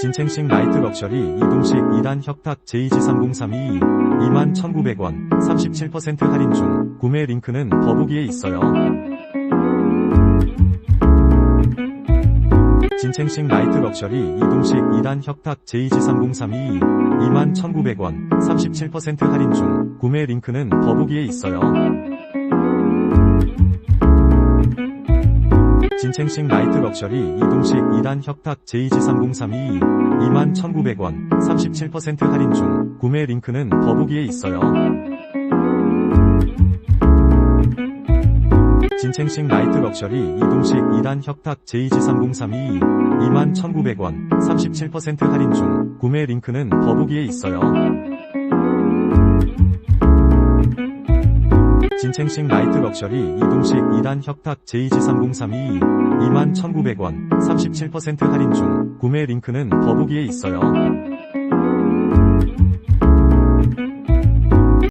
진챙식 나이트 럭셔리 이동식 2단 혁탁 J3032 21,900원 37% 할인 중 구매 링크는 더보기에 있어요. 진챙식 나이트 럭셔리 이동식 2단 혁탁 JG3032 21,900원 37% 할인 중 구매 링크는 더보기에 있어요. 진챙식 나이트 럭셔리 이동식 2단 혁탁 JG3032 21,900원 37% 할인 중 구매 링크는 더보기에 있어요. 진챙식 나이트 럭셔리 이동식 2단 혁탁 JG3032 21,900원 37% 할인 중 구매 링크는 더보기에 있어요. 진챙식 나이트 럭셔리 이동식 2단 혁탁 JG3032 21,900원 37% 할인 중 구매 링크는 더보기에 있어요.